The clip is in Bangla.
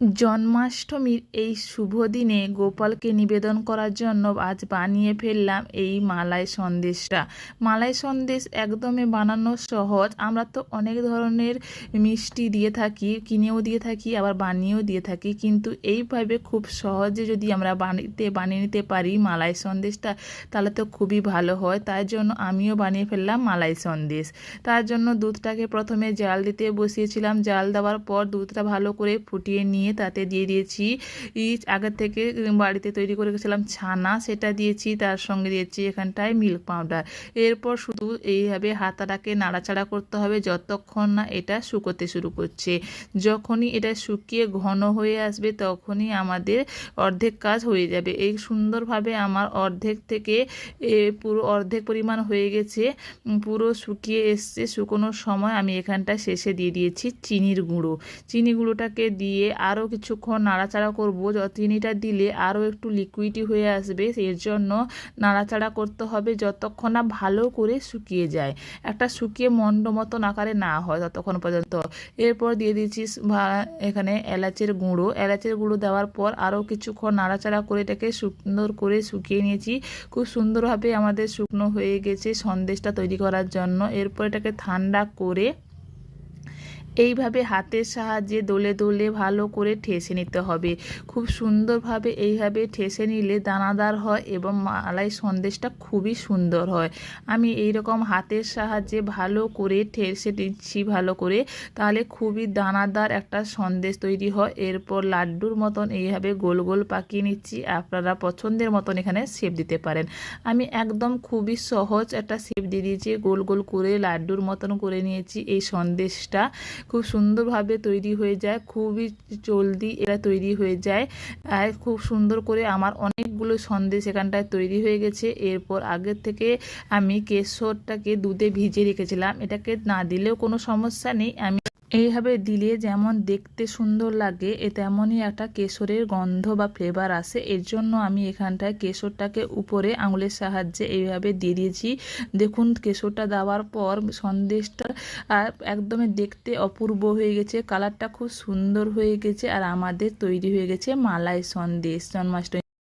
জন্মাষ্টমীর এই শুভ দিনে গোপালকে নিবেদন করার জন্য আজ বানিয়ে ফেললাম এই মালাই সন্দেশটা। মালাই সন্দেশ একদমই বানানো সহজ। আমরা তো অনেক ধরনের মিষ্টি দিয়ে থাকি, কিনেও দিয়ে থাকি, আবার বানিয়েও দিয়ে থাকি। কিন্তু এইভাবে খুব সহজে যদি আমরা বানিতে, বানিয়ে নিতে পারি মালাই সন্দেশটা, তাহলে তো খুবই ভালো হয়। তাই জন্য আমিও বানিয়ে ফেললাম মালাই সন্দেশ। তার জন্য দুধটাকে প্রথমে জাল দিতে বসিয়েছিলাম। জাল দেওয়ার পর দুধটা ভালো করে ফুটিয়ে নিয়ে তাতে দিয়ে দিয়েছি। আগের থেকে বাড়িতে তৈরি করে রেখেছিলাম ছানা, সেটা দিয়েছি, তার সঙ্গে দিয়েছি এখানটায় মিল্ক পাউডার এরপর শুধু এইভাবে হাতাটাকে নাড়াচাড়া করতে হবে যতক্ষণ না এটা শুকোতে শুরু করছে। যখনই এটা শুকিয়ে ঘন হয়ে আসবে তখনই আমাদের অর্ধেক কাজ হয়ে যাবে। এই সুন্দরভাবে আমার অর্ধেক থেকে পুরো অর্ধেক পরিমাণ হয়ে গেছে। পুরো শুকিয়ে এসছে, শুকোনোর সময় আমি এখানটায় শেষে দিয়ে দিয়েছি চিনির গুঁড়ো। চিনি গুঁড়োটাকে দিয়ে আরও কিছুক্ষণ নাড়াচাড়া করব। চিনিটা দিলে আরও একটু লিকুইডি হয়ে আসবে এর জন্য নাড়াচাড়া করতে হবে যতক্ষণ না ভালো করে শুকিয়ে যায়। একটা শুকিয়ে মন্ড মতন আকারে না হয় ততক্ষণ পর্যন্ত। এরপর দিয়ে দিচ্ছি এখানে এলাচের গুঁড়ো। এলাচের গুঁড়ো দেওয়ার পর আরও কিছুক্ষণ নাড়াচাড়া করে এটাকে সুন্দর করে শুকিয়ে নিয়েছি। খুব সুন্দরভাবে আমাদের শুকনো হয়ে গেছে সন্দেশটা তৈরি করার জন্য। এরপর এটাকে ঠান্ডা করে এইভাবে হাতের সাহায্যে দোলে দোলে ভালো করে ঠেসে নিতে হবে। খুব সুন্দরভাবে এইভাবে ঠেসে নিলে দানাদার হয় এবং মালাই সন্দেশটা খুবই সুন্দর হয়। আমি এই রকম হাতের সাহায্যে ভালো করে ঠেসে দিচ্ছি ভালো করে, তাহলে খুবই দানাদার একটা সন্দেশ তৈরি হয়। এরপর লাড্ডুর মতন এইভাবে গোল গোল পাকিয়ে নিচ্ছি, আপনারা পছন্দের মতন এখানে শেপ দিতে পারেন। আমি একদম খুবই সহজ একটা শেপ দিয়ে দিয়েছি, গোল গোল করে লাড্ডুর মতন করে নিয়েছি এই সন্দেশটা। খুব সুন্দরভাবে তৈরি হয়ে যায়, খুবই জলদি এটা তৈরি হয়ে যায়। আর খুব সুন্দর করে আমার অনেকগুলো সন্দেশ এখানটায় তৈরি হয়ে গেছে। এরপর আগের থেকে আমি কেশরটাকে দুধে ভিজিয়ে রেখেছিলাম। এটাকে না দিলেও কোনো সমস্যা নেই। আমি এইভাবে দিলে যেমন দেখতে সুন্দর লাগে, এ তেমনই একটা কেশরের গন্ধ বা ফ্লেভার আসে। এর জন্য আমি এখানটায় কেশরটাকে উপরে আঙুলের সাহায্যে এইভাবে দিয়ে দিয়েছি। দেখুন, কেশরটা দেওয়ার পর সন্দেশটা একদমই দেখতে অপূর্ব হয়ে গেছে। কালারটা খুব সুন্দর হয়ে গেছে আর আমাদের তৈরি হয়ে গেছে মালাই সন্দেশ জন্মাষ্টমী।